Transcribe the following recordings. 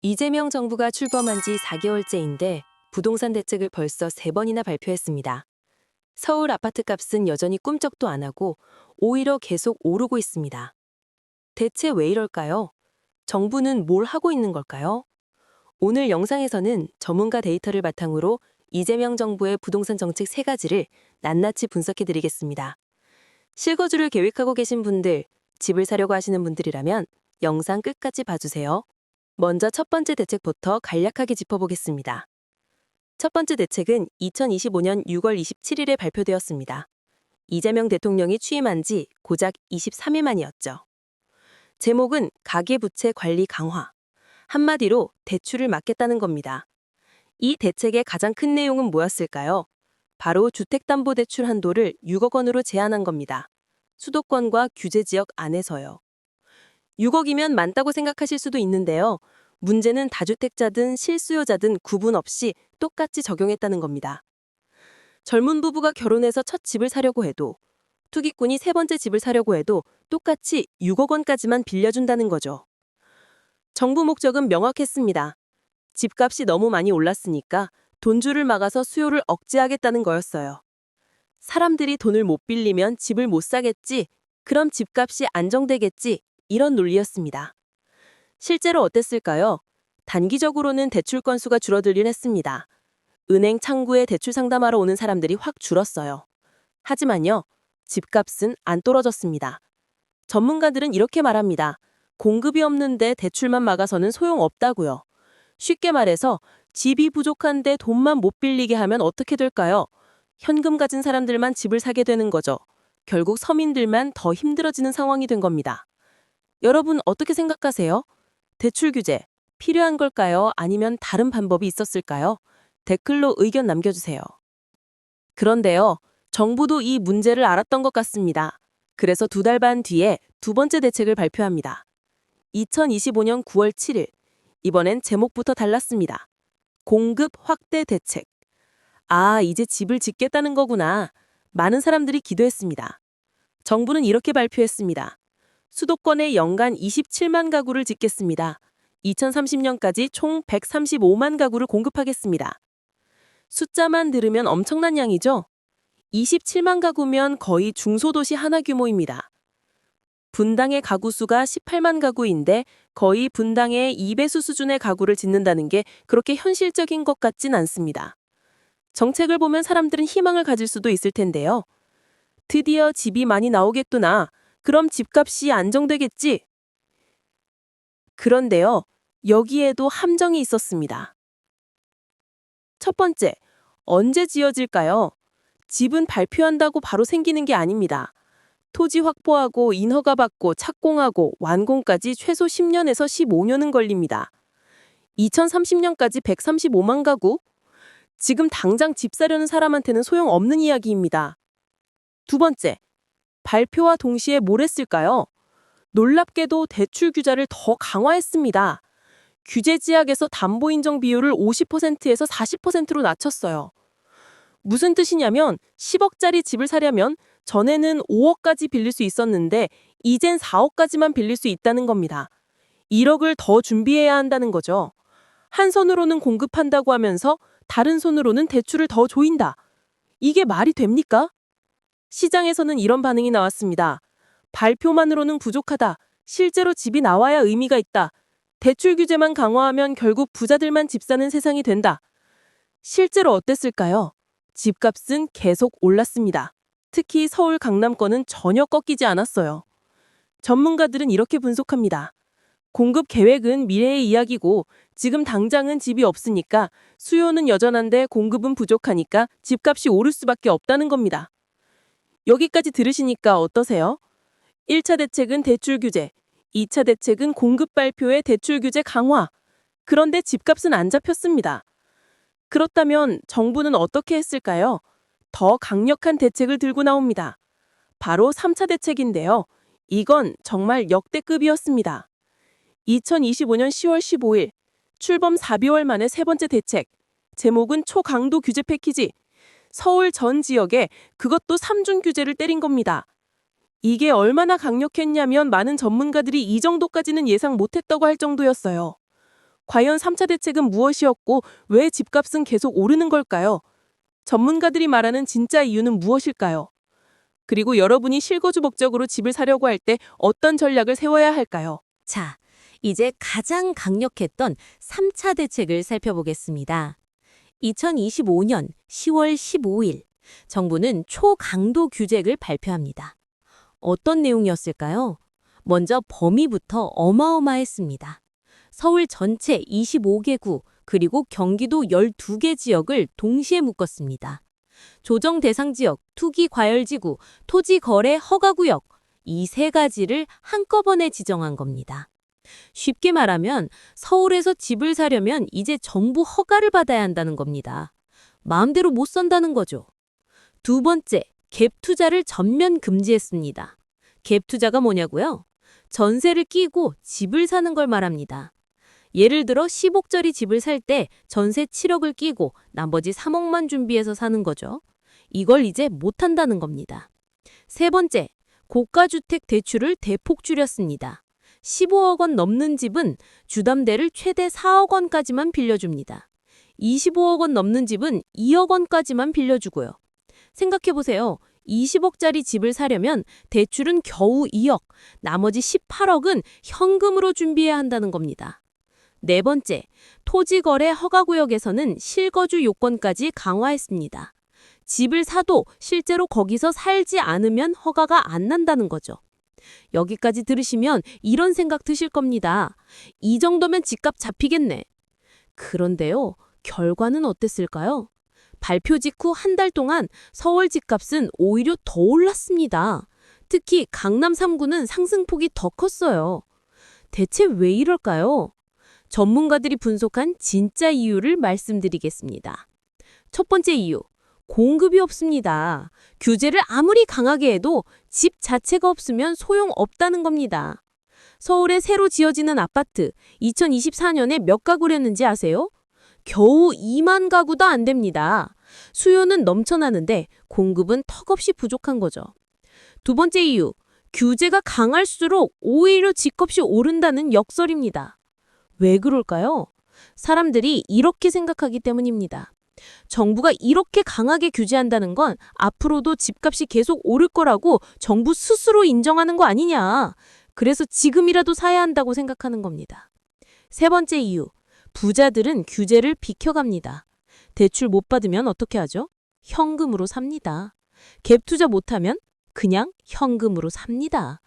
이재명 정부가 출범한 지 4개월째인데 부동산 대책을 벌써 3번이나 발표했습니다. 서울 아파트 값은 여전히 꿈쩍도 안 하고 오히려 계속 오르고 있습니다. 대체 왜 이럴까요? 정부는 뭘 하고 있는 걸까요? 오늘 영상에서는 전문가 데이터를 바탕으로 이재명 정부의 부동산 정책 세 가지를 낱낱이 분석해 드리겠습니다. 실거주를 계획하고 계신 분들, 집을 사려고 하시는 분들이라면 영상 끝까지 봐주세요. 먼저 첫 번째 대책부터 간략하게 짚어보겠습니다. 첫 번째 대책은 2025년 6월 27일에 발표되었습니다. 이재명 대통령이 취임한 지 고작 23일 만이었죠. 제목은 가계부채 관리 강화. 한마디로 대출을 막겠다는 겁니다. 이 대책의 가장 큰 내용은 뭐였을까요? 바로 주택담보대출 한도를 6억 원으로 제한한 겁니다. 수도권과 규제 지역 안에서요. 6억이면 많다고 생각하실 수도 있는데요. 문제는 다주택자든 실수요자든 구분 없이 똑같이 적용했다는 겁니다. 젊은 부부가 결혼해서 첫 집을 사려고 해도 투기꾼이 세 번째 집을 사려고 해도 똑같이 6억 원까지만 빌려준다는 거죠. 정부 목적은 명확했습니다. 집값이 너무 많이 올랐으니까 돈줄을 막아서 수요를 억제하겠다는 거였어요. 사람들이 돈을 못 빌리면 집을 못 사겠지, 그럼 집값이 안정되겠지, 이런 논리였습니다. 실제로 어땠을까요? 단기적으로는 대출 건수가 줄어들긴 했습니다. 은행 창구에 대출 상담하러 오는 사람들이 확 줄었어요. 하지만요, 집값은 안 떨어졌습니다. 전문가들은 이렇게 말합니다. 공급이 없는데 대출만 막아서는 소용없다고요. 쉽게 말해서 집이 부족한데 돈만 못 빌리게 하면 어떻게 될까요? 현금 가진 사람들만 집을 사게 되는 거죠. 결국 서민들만 더 힘들어지는 상황이 된 겁니다. 여러분 어떻게 생각하세요? 대출 규제 필요한 걸까요? 아니면 다른 방법이 있었을까요? 댓글로 의견 남겨주세요. 그런데요, 정부도 이 문제를 알았던 것 같습니다. 그래서 두 달 반 뒤에 두 번째 대책을 발표합니다. 2025년 9월 7일, 이번엔 제목부터 달랐습니다. 공급 확대 대책. 아, 이제 집을 짓겠다는 거구나. 많은 사람들이 기도했습니다. 정부는 이렇게 발표했습니다. 수도권에 연간 27만 가구를 짓겠습니다. 2030년까지 총 135만 가구를 공급하겠습니다. 숫자만 들으면 엄청난 양이죠? 27만 가구면 거의 중소도시 하나 규모입니다. 분당의 가구 수가 18만 가구인데 거의 분당의 2배수 수준의 가구를 짓는다는 게 그렇게 현실적인 것 같진 않습니다. 정책을 보면 사람들은 희망을 가질 수도 있을 텐데요. 드디어 집이 많이 나오겠구나. 그럼 집값이 안정되겠지? 그런데요, 여기에도 함정이 있었습니다. 첫 번째, 언제 지어질까요? 집은 발표한다고 바로 생기는 게 아닙니다. 토지 확보하고 인허가 받고 착공하고 완공까지 최소 10년에서 15년은 걸립니다. 2030년까지 135만 가구? 지금 당장 집 사려는 사람한테는 소용없는 이야기입니다. 두 번째, 발표와 동시에 뭘 했을까요? 놀랍게도 대출 규제를 더 강화했습니다. 규제 지역에서 담보 인정 비율을 50%에서 40%로 낮췄어요. 무슨 뜻이냐면 10억짜리 집을 사려면 전에는 5억까지 빌릴 수 있었는데 이젠 4억까지만 빌릴 수 있다는 겁니다. 1억을 더 준비해야 한다는 거죠. 한 손으로는 공급한다고 하면서 다른 손으로는 대출을 더 조인다. 이게 말이 됩니까? 시장에서는 이런 반응이 나왔습니다. 발표만으로는 부족하다. 실제로 집이 나와야 의미가 있다. 대출 규제만 강화하면 결국 부자들만 집 사는 세상이 된다. 실제로 어땠을까요? 집값은 계속 올랐습니다. 특히 서울 강남권은 전혀 꺾이지 않았어요. 전문가들은 이렇게 분석합니다. 공급 계획은 미래의 이야기고 지금 당장은 집이 없으니까 수요는 여전한데 공급은 부족하니까 집값이 오를 수밖에 없다는 겁니다. 여기까지 들으시니까 어떠세요? 1차 대책은 대출 규제, 2차 대책은 공급 발표의 대출 규제 강화. 그런데 집값은 안 잡혔습니다. 그렇다면 정부는 어떻게 했을까요? 더 강력한 대책을 들고 나옵니다. 바로 3차 대책인데요. 이건 정말 역대급이었습니다. 2025년 10월 15일 출범 4개월 만에 세 번째 대책. 제목은 초강도 규제 패키지. 서울 전 지역에 그것도 3중 규제를 때린 겁니다. 이게 얼마나 강력했냐면 많은 전문가들이 이 정도까지는 예상 못했다고 할 정도였어요. 과연 3차 대책은 무엇이었고 왜 집값은 계속 오르는 걸까요? 전문가들이 말하는 진짜 이유는 무엇일까요? 그리고 여러분이 실거주 목적으로 집을 사려고 할 때 어떤 전략을 세워야 할까요? 자, 이제 가장 강력했던 3차 대책을 살펴보겠습니다. 2025년 10월 15일, 정부는 초강도 규제를 발표합니다. 어떤 내용이었을까요? 먼저 범위부터 어마어마했습니다. 서울 전체 25개 구, 그리고 경기도 12개 지역을 동시에 묶었습니다. 조정 대상 지역, 투기 과열 지구, 토지 거래 허가 구역, 이 세 가지를 한꺼번에 지정한 겁니다. 쉽게 말하면 서울에서 집을 사려면 이제 정부 허가를 받아야 한다는 겁니다. 마음대로 못 산다는 거죠. 두 번째, 갭 투자를 전면 금지했습니다. 갭 투자가 뭐냐고요? 전세를 끼고 집을 사는 걸 말합니다. 예를 들어 10억짜리 집을 살 때 전세 7억을 끼고 나머지 3억만 준비해서 사는 거죠. 이걸 이제 못 한다는 겁니다. 세 번째, 고가주택 대출을 대폭 줄였습니다. 15억 원 넘는 집은 주담대를 최대 4억 원까지만 빌려줍니다. 25억 원 넘는 집은 2억 원까지만 빌려주고요. 생각해보세요. 20억짜리 집을 사려면 대출은 겨우 2억, 나머지 18억은 현금으로 준비해야 한다는 겁니다. 네 번째, 토지거래 허가구역에서는 실거주 요건까지 강화했습니다. 집을 사도 실제로 거기서 살지 않으면 허가가 안 난다는 거죠. 여기까지 들으시면 이런 생각 드실 겁니다. 이 정도면 집값 잡히겠네. 그런데요, 결과는 어땠을까요? 발표 직후 한 달 동안 서울 집값은 오히려 더 올랐습니다. 특히 강남 3구는 상승폭이 더 컸어요. 대체 왜 이럴까요? 전문가들이 분석한 진짜 이유를 말씀드리겠습니다. 첫 번째 이유, 공급이 없습니다. 규제를 아무리 강하게 해도 집 자체가 없으면 소용없다는 겁니다. 서울에 새로 지어지는 아파트 2024년에 몇 가구랬는지 아세요? 겨우 2만 가구도 안 됩니다. 수요는 넘쳐나는데 공급은 턱없이 부족한 거죠. 두 번째 이유, 규제가 강할수록 오히려 집값이 오른다는 역설입니다. 왜 그럴까요? 사람들이 이렇게 생각하기 때문입니다. 정부가 이렇게 강하게 규제한다는 건 앞으로도 집값이 계속 오를 거라고 정부 스스로 인정하는 거 아니냐. 그래서 지금이라도 사야 한다고 생각하는 겁니다. 세 번째 이유. 부자들은 규제를 비켜갑니다. 대출 못 받으면 어떻게 하죠? 현금으로 삽니다. 갭 투자 못하면 그냥 현금으로 삽니다.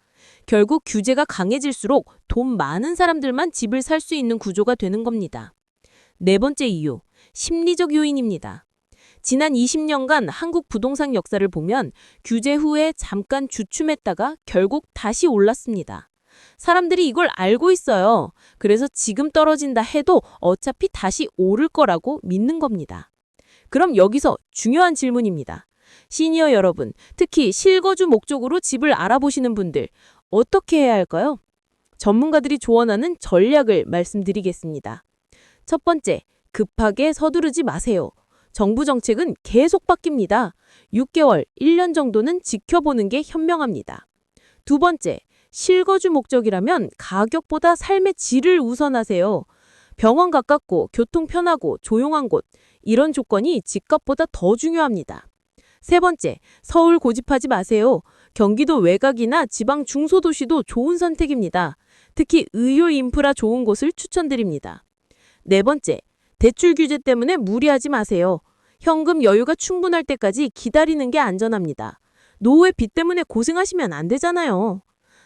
결국 규제가 강해질수록 돈 많은 사람들만 집을 살 수 있는 구조가 되는 겁니다. 네 번째 이유. 심리적 요인입니다. 지난 20년간 한국 부동산 역사를 보면 규제 후에 잠깐 주춤했다가 결국 다시 올랐습니다. 사람들이 이걸 알고 있어요. 그래서 지금 떨어진다 해도 어차피 다시 오를 거라고 믿는 겁니다. 그럼 여기서 중요한 질문입니다. 시니어 여러분, 특히 실거주 목적으로 집을 알아보시는 분들, 어떻게 해야 할까요? 전문가들이 조언하는 전략을 말씀드리겠습니다. 첫 번째, 급하게 서두르지 마세요. 정부 정책은 계속 바뀝니다. 6개월, 1년 정도는 지켜보는 게 현명합니다. 두 번째, 실거주 목적이라면 가격보다 삶의 질을 우선하세요. 병원 가깝고 교통 편하고 조용한 곳, 이런 조건이 집값보다 더 중요합니다. 세 번째, 서울 고집하지 마세요. 경기도 외곽이나 지방 중소도시도 좋은 선택입니다. 특히 의료 인프라 좋은 곳을 추천드립니다. 네 번째, 대출 규제 때문에 무리하지 마세요. 현금 여유가 충분할 때까지 기다리는 게 안전합니다. 노후의 빚 때문에 고생하시면 안 되잖아요.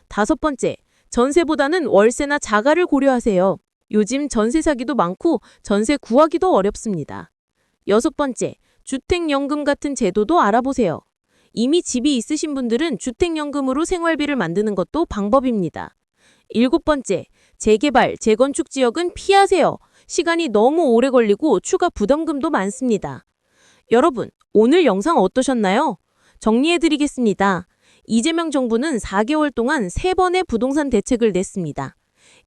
다섯 번째, 전세보다는 월세나 자가를 고려하세요. 요즘 전세 사기도 많고 전세 구하기도 어렵습니다. 여섯 번째, 주택연금 같은 제도도 알아보세요. 이미 집이 있으신 분들은 주택연금으로 생활비를 만드는 것도 방법입니다. 일곱 번째, 재개발, 재건축 지역은 피하세요. 시간이 너무 오래 걸리고 추가 부담금도 많습니다. 여러분, 오늘 영상 어떠셨나요? 정리해드리겠습니다. 이재명 정부는 4개월 동안 3번의 부동산 대책을 냈습니다.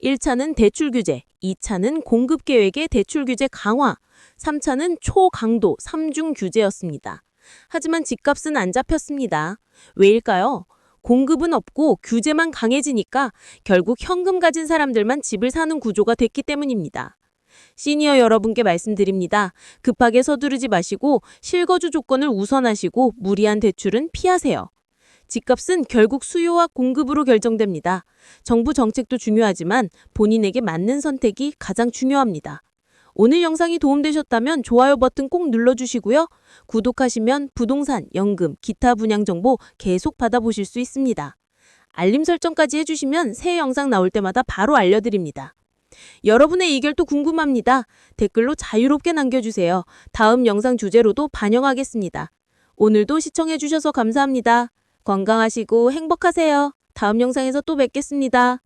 1차는 대출 규제, 2차는 공급 계획의 대출 규제 강화, 3차는 초강도 3중 규제였습니다. 하지만 집값은 안 잡혔습니다. 왜일까요? 공급은 없고 규제만 강해지니까 결국 현금 가진 사람들만 집을 사는 구조가 됐기 때문입니다. 시니어 여러분께 말씀드립니다. 급하게 서두르지 마시고 실거주 조건을 우선하시고 무리한 대출은 피하세요. 집값은 결국 수요와 공급으로 결정됩니다. 정부 정책도 중요하지만 본인에게 맞는 선택이 가장 중요합니다. 오늘 영상이 도움되셨다면 좋아요 버튼 꼭 눌러주시고요. 구독하시면 부동산, 연금, 기타 분양 정보 계속 받아보실 수 있습니다. 알림 설정까지 해주시면 새 영상 나올 때마다 바로 알려드립니다. 여러분의 의견도 궁금합니다. 댓글로 자유롭게 남겨주세요. 다음 영상 주제로도 반영하겠습니다. 오늘도 시청해주셔서 감사합니다. 건강하시고 행복하세요. 다음 영상에서 또 뵙겠습니다.